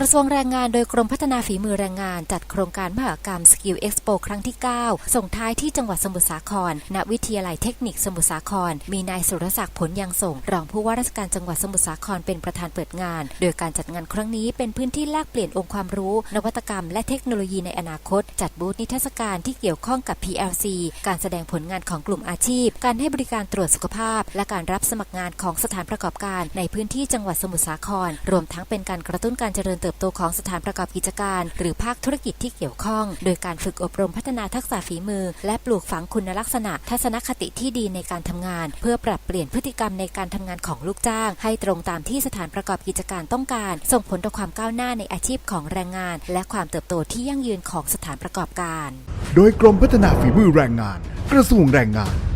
กระทรวงแรงงานโดยกรมพัฒนาฝีมือแรงงาน จัดโครงการมหกรรมสกิลเอ็กซ์โปครั้งที่ 9 ส่งท้ายที่จังหวัดสมุทรสาคร ณ วิทยาลัยเทคนิคสมุทรสาคร มีนายสุรศักดิ์ผลยังส่ง รองผู้ว่าราชการจังหวัดสมุทรสาครเป็นประธานเปิดงาน โดยการจัดงานครั้งนี้เป็นพื้นที่แลกเปลี่ยนองค์ความรู้ นวัตกรรม และเทคโนโลยีในอนาคต จัดบูธนิทรรศการที่เกี่ยวข้องกับ PLC การแสดงผลงานของกลุ่มอาชีพ การให้บริการตรวจสุขภาพ และการรับสมัครงานของสถานประกอบการ ในพื้นที่จังหวัดสมุทรสาคร รวมทั้งเป็นการกระตุ้นการเจริญเติบโตของสถานประกอบกิจการ หรือภาคธุรกิจที่เกี่ยวข้อง โดยการฝึกอบรมพัฒนาทักษะฝีมือ และปลูกฝังคุณลักษณะ ทัศนคติที่ดีในการทำงาน เพื่อปรับเปลี่ยนพฤติกรรมในการทำงานของลูกจ้าง ให้ตรงตามที่สถานประกอบกิจการต้องการ ส่งผลต่อความก้าวหน้าในอาชีพของแรงงาน และความเติบโตที่ยั่งยืนของสถานประกอบการ โดยกรมพัฒนาฝีมือแรงงาน กระทรวงแรงงาน